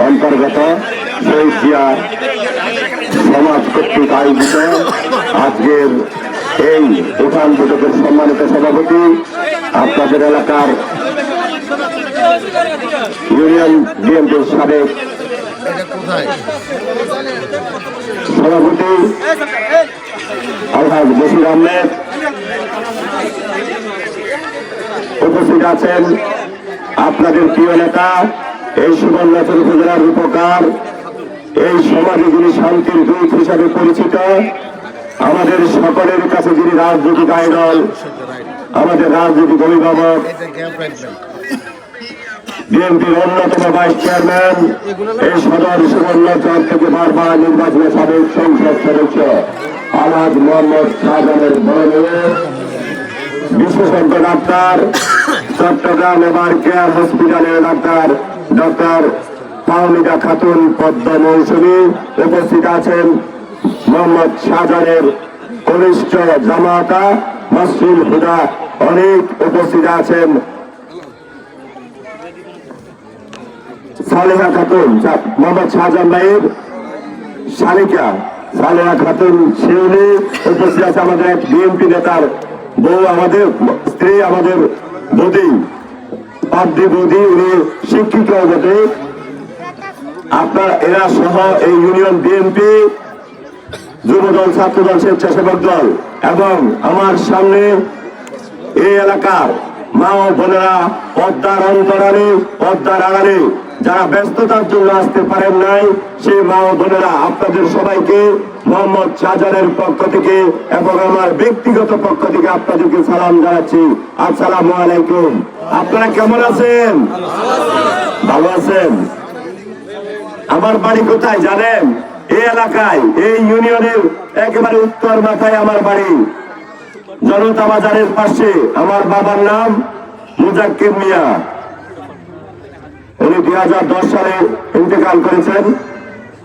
অন্তর্গত সমাজ কর্তৃক আয়োজিত আজকের এই উঠান বৈঠকের সম্মানিত সভাপতি আপনাদের এলাকার ইউনিয়ন বিএনপির সাবেক সভাপতি আলহাজ বসির আহমেদ উপস্থিত আছেন আপনাদের প্রিয় নেতা, এই সুবর্ণাচল উপজেলার রূপকার এই সমাজে যিনি শান্তির দূত হিসাবে পরিচিত, আমাদের সকলের কাছে যিনি রাজনৈতিক আইডল, আমাদের রাজনৈতিক অভিভাবক, বিএনপির অন্যতম ভাইস চেয়ারম্যান, এই সদর সুবর্ণচর থেকে বারবার নির্বাচনে সাবেক সংসদ সদস্য আলাদ মোহাম্মদ শাহজাহানের বড় বিশেষজ্ঞ ডাক্তার চট্টগ্রাম এবার কেয়ার হসপিটালের ডাক্তার ডক্টর পাওনিদা খাতুন পদ্ম মৌসুমী উপস্থিত আছেন মোহাম্মদ শাহজাহানের কনিষ্ঠ জামাতা মাসুল হুদা। অনেক উপস্থিত আছেন। সালেহা খাতুন মোহাম্মদ শাহজাহান ভাইয়ের শালিকা, সালেহা খাতুন শিউলি উপস্থিত আছে আমাদের বিএনপি নেতার বউ, আমাদের স্ত্রী, আমাদের বৌদি পাবদি বৌদি উনি শিক্ষিত বটে আপনার এরা সহ এই ইউনিয়ন বিএনপি যুবদল, ছাত্রদল, স্বেচ্ছাসেবক দল এবং আমার সামনে এই এলাকার মা ও বোনেরা পদ্মার অন্তরালে, পদ্মার আড়ালে যারা ব্যস্ততার জন্য আসতে পারেন নাই, সেই মা ও বোনেরা, আপনাদের সবাইকে মোহাম্মদ শাহজাহানের পক্ষ থেকে এবং আমার ব্যক্তিগত পক্ষ থেকে আপনাদেরকে সালাম জানাচ্ছি। আসসালামু আলাইকুম। আপনারা কেমন আছেন? ভালো আছেন? আমার বাড়ি কোথায় জানেন? এই এলাকায়, এই ইউনিয়নের একেবারে উত্তর মাথায় আমার বাড়ি। জনতা বাজারের পাশে, আমার বাবার নাম মুজাক্কির মিয়া। উনি দুই হাজার দশ সালে ইন্তেকাল করেছেন।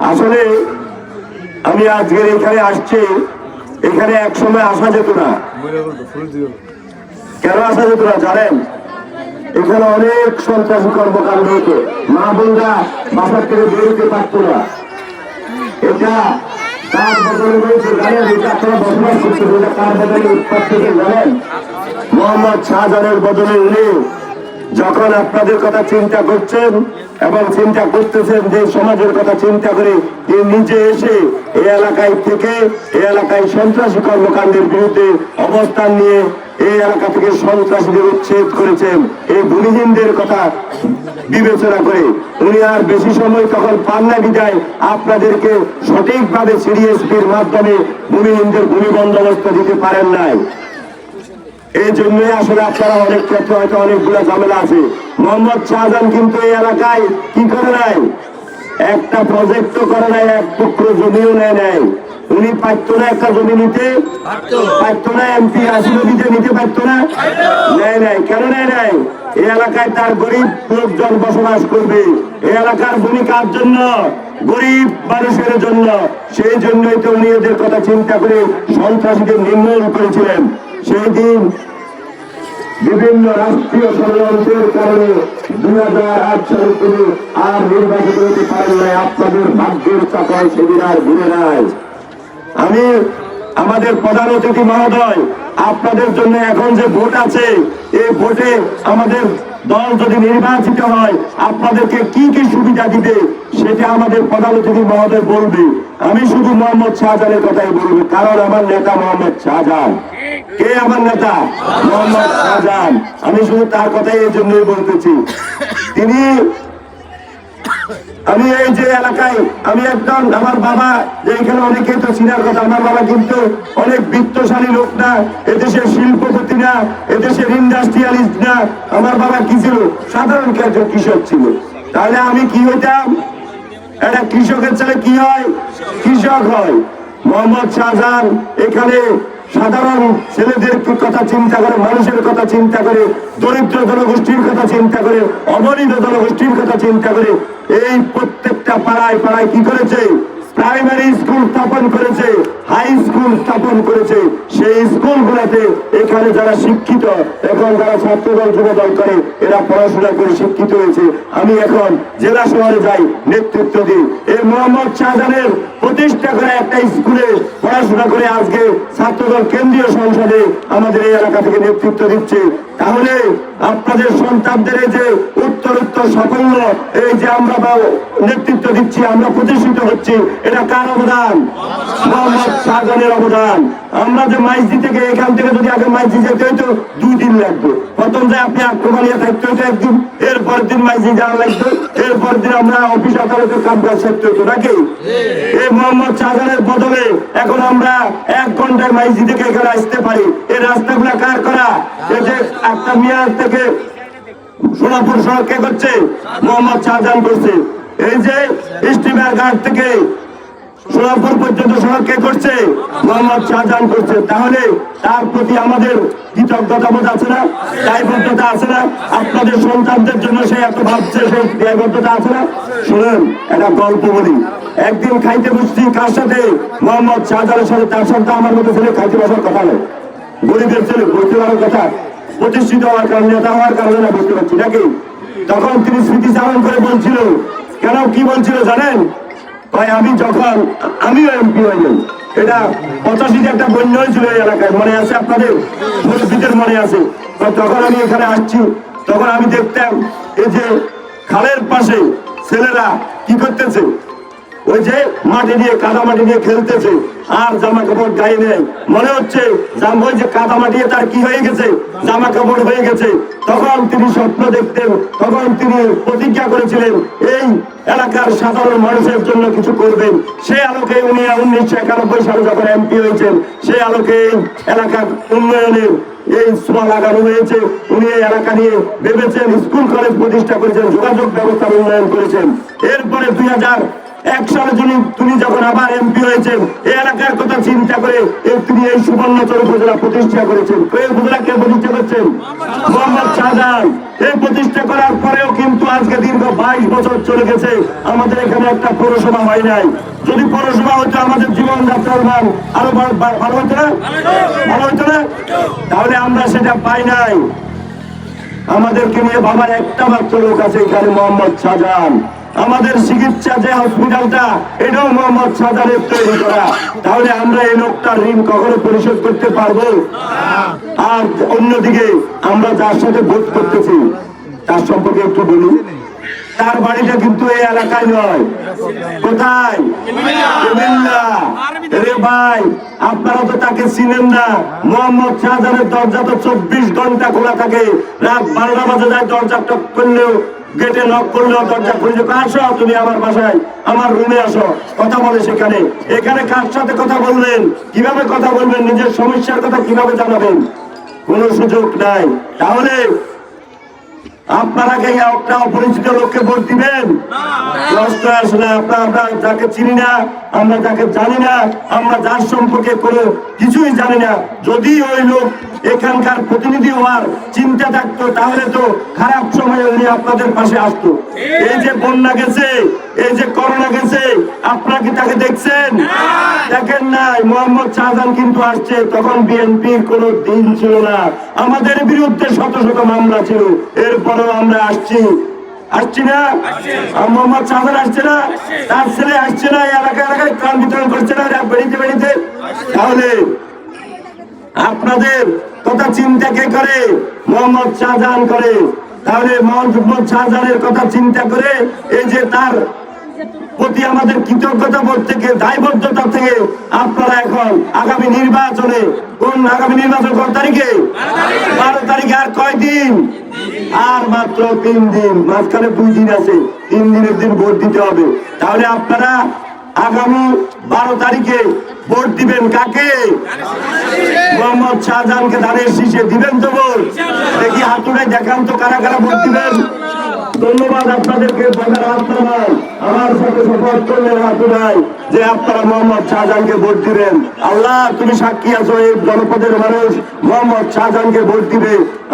আসলে আমি আজকের এখানে আসছি, এখানে এক সময় আসা যেত না। কেন আসা যেত না জানেন? এখানে অনেক সন্ত্রাসী কর্মকাণ্ড হতো। মা বোনরা বাসার থেকে বেরোতে পারতো না। এটা কার বদলে রয়েছে জানেন? এটা আপনারা বসবাস করতে এটা কার বদলে উৎপাদ থেকে জানেন? মোহাম্মদ শাহজাহানের বদলে উনি যখন আপনাদের কথা চিন্তা করছেন এবং চিন্তা করতেছেন যে সমাজের কথা চিন্তা করে নিজে এসে এই এলাকায় থেকে এই এলাকায় সন্ত্রাসী কর্মকাণ্ডের বিরুদ্ধে অবস্থান নিয়ে এই এলাকা থেকে সন্ত্রাসীদের উচ্ছেদ করেছেন, এই ভূমিহীনদের কথা বিবেচনা করে। উনি আর বেশি সময় তখন পান না বিদায়। আপনাদেরকে সঠিকভাবে সিডিএসপির মাধ্যমে ভূমিহীনদের ভূমি বন্দোবস্ত দিতে পারেন নাই। এই জন্যই আসলে আপনারা অনেক ক্ষেত্রে হয়তো অনেকগুলো ঝামেলা আছে। মোহাম্মদ শাহজাহান কিন্তু এই এলাকায় কি করে নাই? একটা প্রজেক্ট করে নাই এক টুকরো জমিও নেয় নাই। উনি পারতো না একটা জমি নিতে? পারতো না এমপি আসিল দিতে নিতে পারতো না? নেয় নাই। কেন নেয় নাই? এই এলাকায় তার গরিব লোকজন বসবাস করবে। এই এলাকার ভূমি কার জন্য? গরিব মানুষের জন্য। সেই জন্যই তো উনি এদের কথা চিন্তা করে সন্ত্রাসীদের নির্মূল করেছিলেন। সেই দিন বিভিন্ন রাষ্ট্রীয় ষড়যন্ত্রের কারণে দুই হাজার আট সালে তিনি আর নির্বাচিত হতে পারেন নাই, আপনাদের ভাগ্যের চাকায় সেদিন আর ঘুরে নাই। আমি আমাদের প্রধান অতিথি মহোদয়, আপনাদের জন্য এখন যে ভোট আছে, এই ভোটে আমাদের দল যদি নির্বাচিত হয়, আপনাদেরকে কি কি সুবিধা দিবে, সেটা আমাদের প্রধান অতিথি মহোদয় বলবে। আমি শুধু মোহাম্মদ শাহজাহানের কথাই বলব, কারণ আমার নেতা মোহাম্মদ শাহজাহান। কে আমার নেতা? মোহাম্মদ শাহজাহান। আমি শুধু তার কথাই এই জন্যই বলতেছি। তিনি, আমি এই যে এলাকায়, আমি একদম আমার বাবা, যে এখানে অনেকে তো চিনার কথা, আমার বাবা কিন্তু অনেক বিত্তশালী লোক না, এদেশের শিল্পপতি না, এদেশের ইন্ডাস্ট্রিয়ালিস্ট না। আমার বাবা কি ছিল? সাধারণ একজন কৃষক ছিল। তাহলে আমি কি হইতাম? একটা কৃষকের ছেলে কি হয়? কৃষক হয়। মোহাম্মদ শাহজাহান এখানে সাধারণ ছেলেদের কথা চিন্তা করে, মানুষের কথা চিন্তা করে, দরিদ্র জনগোষ্ঠীর কথা চিন্তা করে, অবনীত জনগোষ্ঠীর কথা চিন্তা করে, এই প্রত্যেকটা পাড়ায় পাড়ায় কি করেছে? প্রাইমারি স্কুল স্থাপন করেছে, হাই স্কুল স্থাপন করেছে। সেই স্কুলগুলোতে এখানে যারা শিক্ষিত, এখন যারা ছাত্রদল, যুবদল করে, এরা পড়াশোনা করে শিক্ষিত হয়েছে। আমি এখন জেলা শহরে যাই, নেতৃত্ব দিই। এই মোহাম্মদ শাহজাহানের প্রতিষ্ঠা করা একটা স্কুলে পড়াশোনা করে আজকে ছাত্রদল কেন্দ্রীয় সংসদে আমাদের এই এলাকা থেকে নেতৃত্ব দিচ্ছে। তাহলে আপনাদের সন্তানদের যে উত্তর উত্তর সাফল্য, এই যে আমরা নেতৃত্ব দিচ্ছি, আমরা প্রতিষ্ঠিত হচ্ছি, এটা কার অবদান? শাহজাহানের অবদান। আমরা যে মাইজি থেকে এখান থেকে যদি আগে মাইজি যেতে হইতো, দুই দিন লাগবে। প্রথম যে আপনি আক্রমণীয় থাকতে হইতো একদিন এরপর দিন মাইজি যাওয়া লাগতো এরপর দিন আমরা অফিস আদালতের কাম কাজ করতে হতো নাকি? এই মোহাম্মদ শাহজাহানের বদলে এখন আমরা এক ঘন্টায় মাইজি থেকে এখানে আসতে পারি। এই রাস্তাগুলা কার করা? যে একটা মেয়াদ থেকে সোনাপুর সড়ক কে করছে, মোহাম্মদ শাহজাহান করছে এই যে স্টিমার ঘাট থেকে সোনাপুর পর্যন্ত সড়ক কে করছে, মোহাম্মদ শাহজাহান করছে। তাহলে তার প্রতি আমাদের কৃতজ্ঞতা বোধ আছে না? দায়বদ্ধতা আছে না? আপনাদের সন্তানদের জন্য সে এত ভাবছে সেই দায়বদ্ধতা আছে না? শুনুন, একটা গল্প বলি। একদিন খাইতে বসছি, কার সাথে? মোহাম্মদ শাহজাহানের সাথে, তার সাথে আমার মতো ছেলে খাইতে বসার কথা নয়। গরিবের ছেলে ভর্তি হওয়ার কথা, প্রতিষ্ঠিত হওয়ার কারণে, নেতা হওয়ার কারণে না বুঝতে পারছি নাকি? তখন তিনি স্মৃতিচারণ করে বলছিল, কেন, কি বলছিল জানেন? ভাই আমি যখন, আমিও এমপি যাই এটা পঁচাশিতে একটা বন্যা হয়েছিল এই এলাকায়, মনে আছে আপনাদের? মুরব্বীদের মনে আছে। তখন আমি এখানে আসছি, তখন আমি দেখতাম, এই যে খালের পাশে ছেলেরা কি করতেছে? ওই যে মাটি দিয়ে কাদা মাটি দিয়ে খেলতেছে, আর জামা কাপড় গায়ে নেই। মনে হচ্ছে ওই যে কাদা মাটি তার কি হয়ে গেছে? জামা কাপড় হয়ে গেছে। তখন তিনি স্বপ্ন দেখতেন, তখন তিনি প্রতিজ্ঞা করেছিলেন, এই এলাকার সাধারণ মানুষের জন্য কিছু করবেন। সেই আলোকে উনি উনিশশো একানব্বই সালে যখন এমপি হয়েছেন সেই আলোকে এই এলাকার উন্নয়নের এই ছোঁয়া লাগানো হয়েছে। উনি এই এলাকা নিয়ে ভেবেছেন, স্কুল, কলেজ প্রতিষ্ঠা করেছেন, যোগাযোগ ব্যবস্থার উন্নয়ন করেছেন। এরপরে দুই হাজার এক সালে যিনি তিনি যখন আবার এমপি হয়েছেন এই এলাকার কথা চিন্তা করে তিনি এই সুবর্ণচর উপজেলা প্রতিষ্ঠা করেছেন। এই উপজেলা কে প্রতিষ্ঠা করছেন? মোহাম্মদ শাহজাহান। এই প্রতিষ্ঠা করার পরেও কিন্তু আজকে দীর্ঘ বাইশ বছর চলে গেছে। আমাদের এখানে একটা পৌরসভা হয় নাই। যদি পৌরসভা হতো, আমাদের জীবন মান আরও ভালো হতো না? ভালো হতো না? তাহলে আমরা সেটা পাই নাই। আমাদেরকে নিয়ে বাবার একটা মাত্র লোক আছে, এখানে মোহাম্মদ শাহজাহান। আমাদের চিকিৎসা যে হসপিটালটা, এটাও মোহাম্মদ শাহজাহানের তৈরি করা। তাহলে আমরা এই লোকটার ঋণ কখনো পরিশোধ করতে পারব? আর অন্যদিকে আমরা যার সাথে ভোট করতেছি, তার সম্পর্কে একটু বলুন। তার বাড়িটা কিন্তু এই এলাকায় নয়। কোথায়? ভাই, আপনারা তো তাকে চিনেন না। মোহাম্মদ শাহজাহানের দরজা তো চব্বিশ ঘণ্টা খোলা থাকে। রাত বারোটা বাজে যায় দরজা টক করলেও গেটে নক করলেও দরজা খুলে যে, আসো তুমি আমার বাসায় আমার রুমে আসো। কথা বলে সেখানে। এখানে কার সাথে কথা বললেন কীভাবে কথা বলবেন? নিজের সমস্যার কথা কীভাবে জানাবেন? কোনো সুযোগ নাই। তাহলে আপনারা কি একটা অপরিচিত লোককে ভোট দিবেন? আসলে আপনারা যাকে চিনি না আমরা যাকে জানি না, আমরা যার সম্পর্কে কোনো কিছুই জানি না। যদি ওই লোক এখানকার প্রতিনিধি হওয়ার চিন্তা থাকতো, তাহলে তো খারাপ সময়ে উনি আপনাদের পাশে আসতো। এই যে বন্যা গেছে, এই যে করোনা গেছে, আপনারা কি তাকে দেখছেন? দেখেন নাই, মোহাম্মদ শাহজাহান কিন্তু আসছে, তখন বিএনপির কোন দিন ছিল না। আমাদের বিরুদ্ধে শত শত মামলা ছিল, এরপরেও আমরা আসছি। আসছি না। মোহাম্মদ শাহজাহান আসছে না। তার ছেলে আসছে না। এলাকা এলাকায় ত্রাণ বিতরণ করছে না। বেড়িতে বেড়িতে তাহলে আপনাদের কথা চিন্তা কে করে? মোহাম্মদ শাহজাহান করে। তাহলে মোহাম্মদ শাহজাহানের কথা চিন্তা করে এই যে তার প্রতি আমাদের কৃতজ্ঞতা বোধ থেকে, দায়বদ্ধতা থেকে আপনারা এখন আগামী নির্বাচনে কোন আগামী নির্বাচন কোন তারিখে? বারো তারিখে। আর কয় দিন আর মাত্র তিন দিন, মাঝখানে দুই দিন আছে, তিন দিনের দিন ভোট দিতে হবে। তাহলে আপনারা আগামী বারো তারিখে ভোট দিবেন কাকে? মোহাম্মদ শাহজাহানকে ধানের শীষে দিবেন তো ভোট। দেখি হাতুড়ে দেখান তো কারা কারা ভোট দিবেন। ধন্যবাদ আপনাদেরকে আমার সাথে করলেন যে আপনারা মোহাম্মদ শাহজাহানকে ভোট আল্লাহ, তুমি সাক্ষী আছো, এই জনপদের মানুষ মোহাম্মদ শাহজাহানকে ভোট দিবে।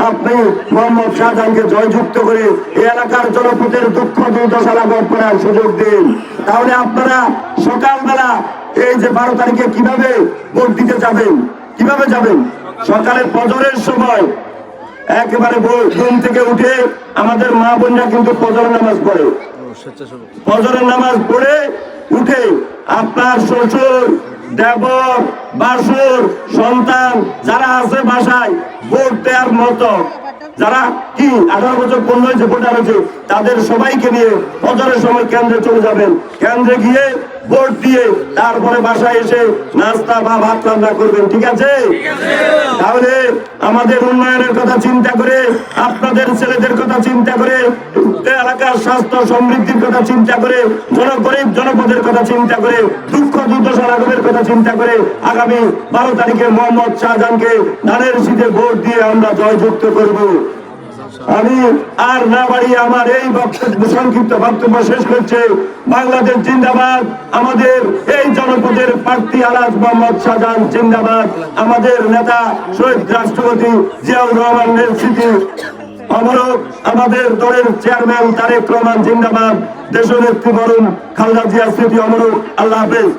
আপনি মোহাম্মদ শাহজাহানকে জয়যুক্ত করে এই এলাকার জনপদের দুঃখ দুর্দশা লাঘব করার সুযোগ দিন। তাহলে আপনারা সকালবেলা এই যে বারো তারিখে কীভাবে ভোট দিতে যাবেন? কীভাবে যাবেন? সকালে ফজরের সময় একেবারে ঘুম থেকে উঠে আমাদের মা বোনরা কিন্তু ফজর নামাজ পড়ে। ফজরের নামাজ পড়ে উঠে আপনার শ্বশুর দেবর বাসুর সন্তান যারা আছে বাসায় ভোট দেওয়ার মতো। যারা কি আঠারো বছর পনেরো হয়েছে ভোটার হয়েছে তাদের সবাইকে নিয়ে ফজরের সময় কেন্দ্রে চলে যাবেন। কেন্দ্রে গিয়ে ভোট দিয়ে তারপরে বাসায় এসে নাস্তা বা ভাত রান্না করবেন, ঠিক আছে? তাহলে আমাদের উন্নয়নের কথা চিন্তা করে, আপনাদের ছেলেদের কথা চিন্তা করে, এলাকার স্বাস্থ্য সমৃদ্ধির কথা চিন্তা করে, জনগরিব জনপদের কথা চিন্তা করে, দুঃখ দুর্দশা লাঘবের কথা চিন্তা করে, আগামী বারো তারিখে মোহাম্মদ শাহজাহানকে ধানের শীতে ভোট দিয়ে আমরা জয়যুক্ত করব। আমি আর না বাড়িয়ে আমার এই বক্তব্য সংক্ষিপ্ত বক্তব্য শেষ করছে। বাংলাদেশ জিন্দাবাদ, আমাদের এই জনপদের প্রার্থী আলাজ মোহাম্মদ শাহজাহান জিন্দাবাদ, আমাদের নেতা শহীদ রাষ্ট্রপতি জিয়াউর রহমানের স্মৃতি অমরক আমাদের দলের চেয়ারম্যান তারেক রহমান জিন্দাবাদ। দেশনেত্রী বরুণ খালদা জিয়ার স্মৃতি অমরক আল্লাহ হাফেজ।